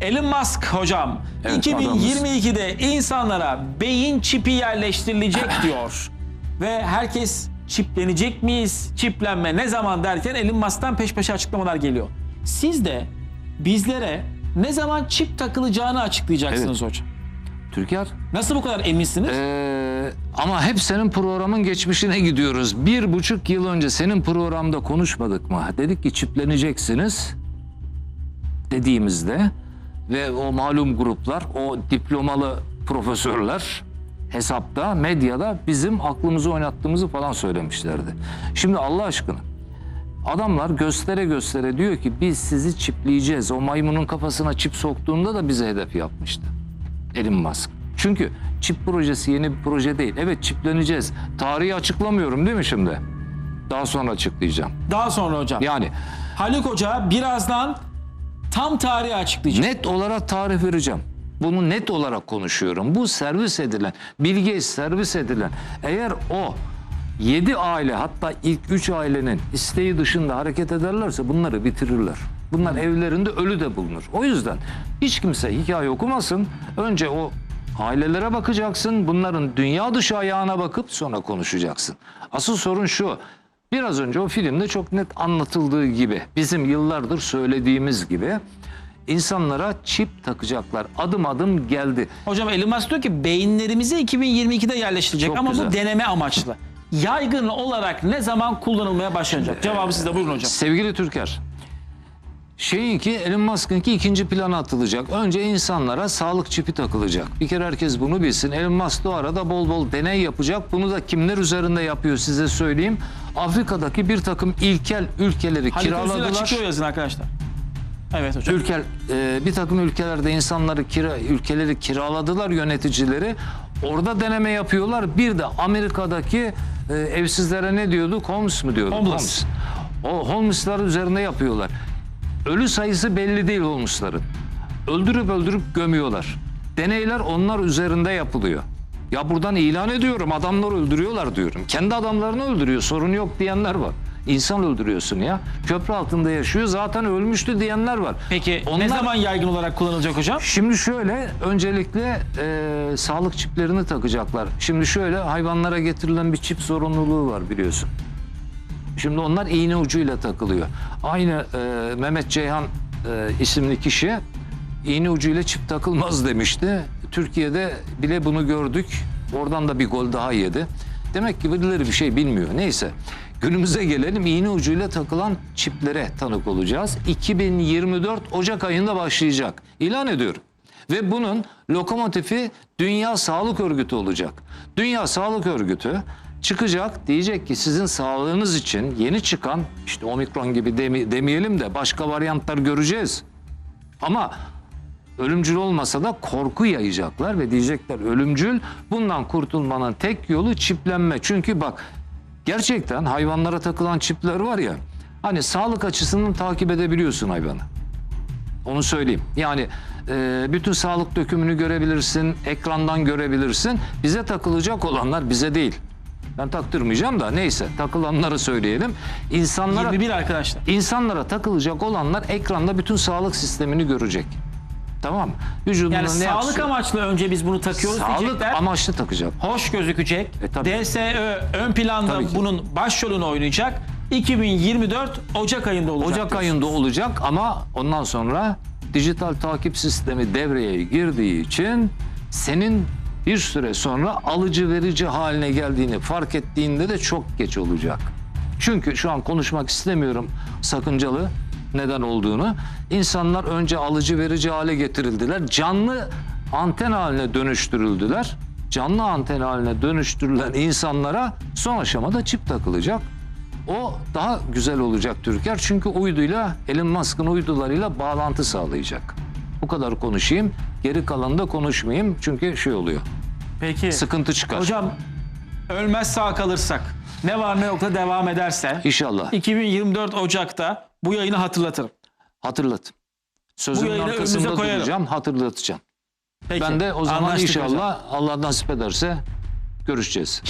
Elon Musk hocam Evet, 2022'de insanlara beyin çipi yerleştirilecek diyor. Ve herkes çiplenecek miyiz? Çiplenme ne zaman derken Elon Musk'tan peş peşe açıklamalar geliyor. Siz de bizlere ne zaman çip takılacağını açıklayacaksınız hocam. Türker. Nasıl bu kadar eminsiniz? Ee, ama hep senin programın geçmişine gidiyoruz. Bir buçuk yıl önce senin programda konuşmadık mı? Dedik ki çipleneceksiniz dediğimizde ve o malum gruplar, o diplomalı profesörler hesapta, medyada bizim aklımızı oynattığımızı falan söylemişlerdi. Şimdi Allah aşkına adamlar göstere göstere diyor ki biz sizi çipleyeceğiz. O maymunun kafasına çip soktuğunda da bize hedef yapmıştı. Elon Musk. Çünkü çip projesi yeni bir proje değil. Evet çipleneceğiz. Tarihi açıklamıyorum değil mi şimdi? Daha sonra açıklayacağım. Daha sonra hocam. Yani Haluk Hoca birazdan tam tarihi açıklayacak. net olarak tarih vereceğim. Bunu net olarak konuşuyorum. Bu servis edilen, bilgiye servis edilen. Eğer o 7 aile hatta ilk 3 ailenin isteği dışında hareket ederlerse bunları bitirirler. Bunlar evlerinde ölü de bulunur. O yüzden hiç kimse hikaye okumasın. Önce o ailelere bakacaksın. Bunların dünya dışı ayağına bakıp sonra konuşacaksın. Asıl sorun şu. Biraz önce o filmde çok net anlatıldığı gibi, bizim yıllardır söylediğimiz gibi insanlara çip takacaklar. Adım adım geldi. Hocam Elon Musk diyor ki beyinlerimize 2022'de yerleştirecek Çok ama bu güzel. deneme amaçlı. Yaygın olarak ne zaman kullanılmaya başlanacak? Cevabı sizde buyurun hocam. Sevgili Türker, şeyinki Elon Musk'ınki ikinci plana atılacak. Önce insanlara sağlık çipi takılacak. Bir kere herkes bunu bilsin. Elon Musk da o arada bol bol deney yapacak. Bunu da kimler üzerinde yapıyor size söyleyeyim. Afrika'daki bir takım ilkel ülkeleri Özil kiraladılar. açıklıyor yazın arkadaşlar. Evet hocam. Ülkel, e, bir takım ülkelerde insanları kira, ülkeleri kiraladılar yöneticileri. Orada deneme yapıyorlar. Bir de Amerika'daki e, evsizlere ne diyorduk? Homeless mı diyorduk? Homeless. O homeless'lar üzerinde yapıyorlar. Ölü sayısı belli değil homeless'ların. Öldürüp öldürüp gömüyorlar. Deneyler onlar üzerinde yapılıyor. Ya buradan ilan ediyorum adamları öldürüyorlar diyorum. Kendi adamlarını öldürüyor sorun yok diyenler var. İnsan öldürüyorsun ya. Köprü altında yaşıyor zaten ölmüştü diyenler var. Peki ne Onlar- zaman yaygın olarak kullanılacak hocam? Şimdi şöyle öncelikle e, sağlık çiplerini takacaklar. Şimdi şöyle hayvanlara getirilen bir çip zorunluluğu var biliyorsun. Şimdi onlar iğne ucuyla takılıyor. Aynı e, Mehmet Ceyhan e, isimli kişi iğne ucuyla çip takılmaz demişti. Türkiye'de bile bunu gördük. Oradan da bir gol daha yedi. Demek ki birileri bir şey bilmiyor. Neyse. Günümüze gelelim. İğne ucuyla takılan çiplere tanık olacağız. 2024 Ocak ayında başlayacak. İlan ediyorum. Ve bunun lokomotifi Dünya Sağlık Örgütü olacak. Dünya Sağlık Örgütü çıkacak diyecek ki sizin sağlığınız için yeni çıkan işte omikron gibi demi- demeyelim de başka varyantlar göreceğiz. Ama ölümcül olmasa da korku yayacaklar ve diyecekler ölümcül bundan kurtulmanın tek yolu çiplenme. Çünkü bak gerçekten hayvanlara takılan çipler var ya hani sağlık açısından takip edebiliyorsun hayvanı. Onu söyleyeyim. Yani e, bütün sağlık dökümünü görebilirsin, ekrandan görebilirsin. Bize takılacak olanlar bize değil. Ben taktırmayacağım da neyse takılanları söyleyelim. İnsanlara 21 arkadaşlar. insanlara takılacak olanlar ekranda bütün sağlık sistemini görecek. Tamam mı? Vücudunda Yani ne sağlık yapsın? amaçlı önce biz bunu takıyoruz Sağlık diyecekler. amaçlı takacak. Hoş gözükecek. E, tabii. DSÖ ön planda Tabii ki. bunun başrolünü oynayacak. 2024 Ocak ayında olacak. Ocak diyorsun. ayında olacak ama ondan sonra dijital takip sistemi devreye girdiği için senin bir süre sonra alıcı verici haline geldiğini fark ettiğinde de çok geç olacak. Çünkü şu an konuşmak istemiyorum sakıncalı neden olduğunu. İnsanlar önce alıcı verici hale getirildiler. Canlı anten haline dönüştürüldüler. Canlı anten haline dönüştürülen insanlara son aşamada çip takılacak. O daha güzel olacak Türker çünkü uyduyla Elon Musk'ın uydularıyla bağlantı sağlayacak. Bu kadar konuşayım. Geri kalanı da konuşmayayım çünkü şey oluyor. Peki. Sıkıntı çıkar. Hocam ölmez sağ kalırsak ne var ne yok da devam ederse İnşallah. 2024 Ocak'ta bu yayını hatırlatırım. Hatırlat. Sözümün yayını arkasında önünüze koyarım. duracağım, hatırlatacağım. Peki. Ben de o zaman Anlaştık inşallah hocam. Allah nasip ederse görüşeceğiz.